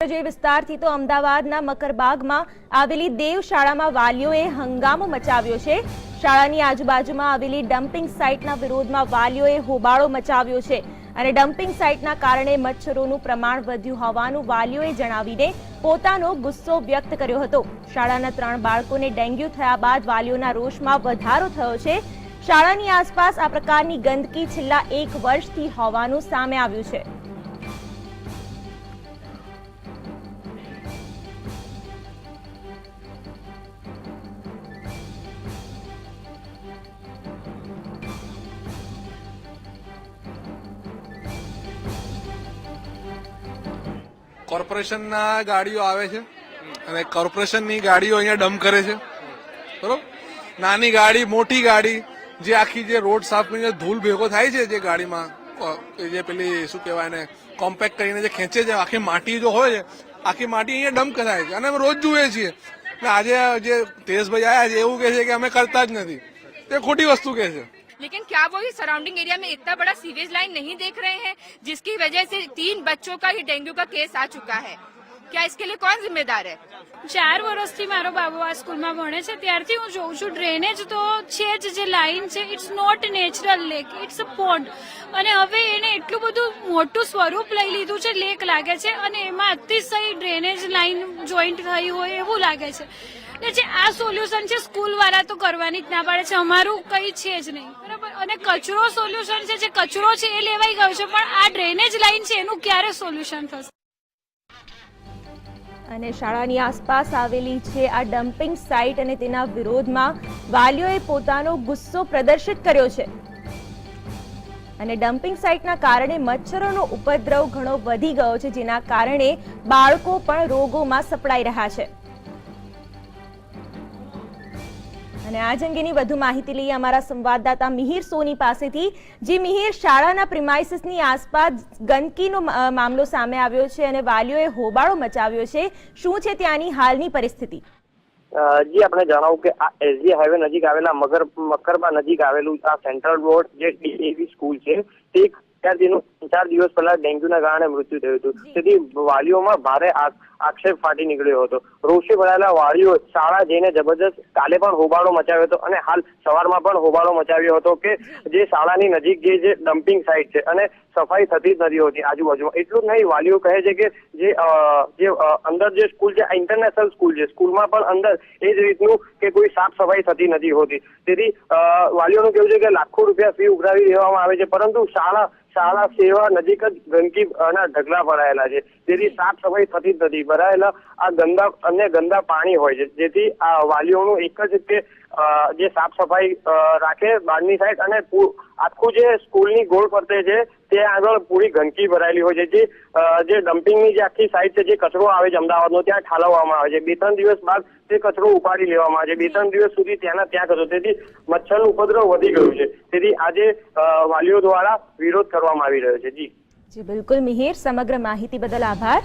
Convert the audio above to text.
જે વિસ્તારથી તો અમદાવાદના મકરબાગમાં આવેલી દેવ શાળામાં વાલીઓએ હંગામો મચાવ્યો છે. શાળાની આજુબાજુમાં આવેલી ડમ્પિંગ સાઇટના વિરોધમાં વાલીઓએ હોબાળો મચાવ્યો છે અને ડમ્પિંગ સાઇટના કારણે મચ્છરોનું પ્રમાણ વધ્યું હોવાનું વાલીઓએ જણાવીને પોતાનો ગુસ્સો વ્યક્ત કર્યો હતો. શાળાના ત્રણ બાળકોને ડેન્ગ્યુ થયા બાદ વાલીઓના રોષમાં વધારો થયો છે. શાળાની આસપાસ આ પ્રકારની ગંદકી છેલ્લા એક વર્ષથી હોવાનું સામે આવ્યું છે. કોર્પોરેશનના ગાડીઓ આવે છે. અને કોર્પોરેશનની ગાડીઓ અહીંયા ડમ કરે છે. બરોબર? નાની ગાડી, મોટી ગાડી, જે આખી જે રોડ સાફ કરીને ધૂળ ભેગો થાય છે જે ગાડીમાં જે પેલી શું કહેવાય ને કોમ્પેક્ટ કરીને જે ખેંચે છે, આખી માટી જો હોય છે, આખી માટી અહીંયા ડમ્પ કરાય છે. અને અમે રોજ જુએ છીએ. એટલે આજે જે તેજભાઈ આવ્યા છે, એવું કહે છે કે અમે કરતા જ નથી. તે ખોટી વસ્તુ કહે છે. क्या वो इस सराउंडिंग एरिया में इतना बड़ा सीवेज लाइन नहीं देख रहे हैं जिसकी वजह से तीन बच्चों का ही डेंगू का केस आ चुका है क्या इसके लिए कौन जिम्मेदार है ચાર વર્ષથી મારો બાબુ આ સ્કૂલમાં ભણે છે ત્યારથી હું જોઉં છું ડ્રેનેજ તો છે જ જે લાઈન છે it's not natural lake it's a pond અને હવે એને એટલું બધું મોટું સ્વરૂપ લઈ લીધું છે લેક લાગે છે અને એમાં અતિશય ડ્રેનેજ લાઈન જોઈન્ટ થઈ હોય એવું લાગે છે એટલે જે આ સોલ્યુશન છે સ્કૂલ વાળા તો કરવાની જ ના પાડે છે અમારું કઈ છે જ નહીં બરાબર અને કચરો સોલ્યુશન છે, જે કચરો છે એ લેવાઈ ગયો છે, પણ આ ડ્રેનેજ લાઈન છે, એનું ક્યારે સોલ્યુશન થશે? અને શાળાની આસપાસ આવેલી છે આ ડમ્પિંગ સાઇટ અને તેના વિરોધમાં વાલીઓએ પોતાનો ગુસ્સો પ્રદર્શિત કર્યો છે. અને ડમ્પિંગ સાઇટના કારણે મચ્છરોનો ઉપદ્રવ ઘણો વધી ગયો છે, જેના કારણે બાળકો પણ રોગોમાં સપડાઈ રહ્યા છે. અને આ અંગેની વધુ માહિતી લઈએ અમારા સંવાદદાતા મિહિર સોની પાસેથી, જે મિહિર શાળાના પ્રિમાઇસીસની આસપાસ ગંદકીનો મામલો સામે આવ્યો છે અને વાલીઓએ હોબાળો મચાવ્યો છે. શું છે ત્યાંની હાલની પરિસ્થિતિ? જી, આપણે જણાવું કે આ એસજી હાઈવે નજીક આવેલા મગર મકરબા નજીક આવેલું આ સેન્ટ્રલ રોડ જે સ્કૂલ છે, તે વિદ્યાર્થીનું ચાર દિવસ પહેલા ડેન્ગ્યુના કારણે મૃત્યુ થયું હતું. તેથી વાલીઓમાં ભારે આક્ષેપ ફાટી નીકળ્યો હતો. રોષે ભરાયેલા વાલીઓ શાળા જઈને જબરજસ્ત કાલે પણ હોબાળો મચાવ્યો હતો અને હાલ સવારમાં પણ હોબાળો મચાવ્યો હતો કે જે. શાળાની નજીક જે જે ડમ્પિંગ સાઇટ છે અને સફાઈ થતી જ નથી હોતી આજુબાજુમાં. એટલું જ નહીં વાલીઓ કહે છે કે જે જે અંદર જે સ્કૂલ છે ઇન્ટરનેશનલ સ્કૂલ છે સ્કૂલમાં પણ અંદર એ જ રીતનું કે કોઈ સાફ સફાઈ થતી નથી હોતી. તેથી વાલીઓનું કેવું છે કે લાખો રૂપિયા ફી ઉઘરાવી દેવામાં આવે છે. પરંતુ શાળા શાળા સેવા નજીક જ ગંદકી અને ઢગલા ભરાયેલા છે. તેથી સાફ સફાઈ થતી જ નથી. ભરાયેલા આ ગંદા અને ગંદા પાણી હોય છે. જેથી આ વાલીઓનું એક જ કે જે સાફ સફાઈ રાખે બહારની સાઈડ અને આખું જે સ્કૂલની ગોળ ફરતે છે, તે આગળ પૂરી ગંદકી ભરાયેલી હોય છે. જે જે ડમ્પિંગની જે આખી સાઈડ છે, જે કચરો આવે છે અમદાવાદનો, ત્યાં ઠાલવવામાં આવે છે. બે ત્રણ દિવસ બાદ તે કચરો ઉપાડી લેવામાં આવે છે. બે ત્રણ દિવસ સુધી ત્યાંના ત્યાં કચરો. તેથી મચ્છરનું ઉપદ્રવ વધી ગયું છે. તેથી આજે વાલીઓ દ્વારા વિરોધ કરવામાં આવી રહ્યો છે. જી. જી, બિલકુલ. મિહિર, સમગ્ર માહિતી બદલ આભાર.